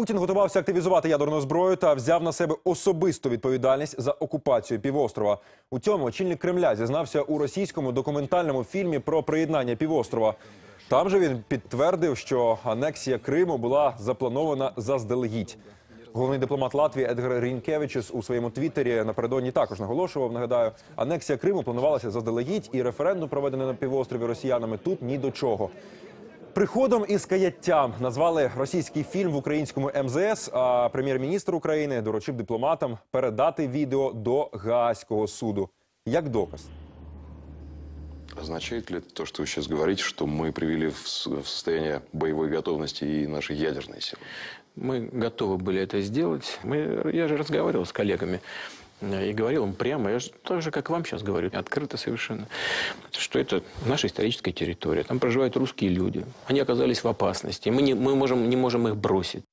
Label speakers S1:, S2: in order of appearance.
S1: Путін готувався активізувати ядерну зброю та взяв на себе особисту відповідальність за окупацію півострова. У цьому очільник Кремля зізнався у російському документальному фільмі про приєднання півострова. Там же він підтвердив, що анексія Криму була запланована заздалегідь. Головний дипломат Латвії Едгар Рінкевичус у своєму твіттері напередодні також наголошував. Нагадаю, анексія Криму планувалася заздалегідь, і референдум, проведений на півострові росіянами, тут ні до чого. Приходом із каяттям назвали російський фільм в українському МЗС. А прем'єр-міністр України доручив дипломатам передати відео до Гаазького суду як доказ.
S2: Означает ли это то, что вы сейчас говорите, что мы привели в с- в состояние боевой готовности и наши ядерные силы?
S3: Мы готовы были это сделать. Мы, я же разговаривал с коллегами э, и говорил им прямо, я же, так же, как вам сейчас говорю, открыто совершенно, что это наша историческая территория. Там проживают русские люди. Они оказались в опасности. Мы не, мы можем, не можем их бросить.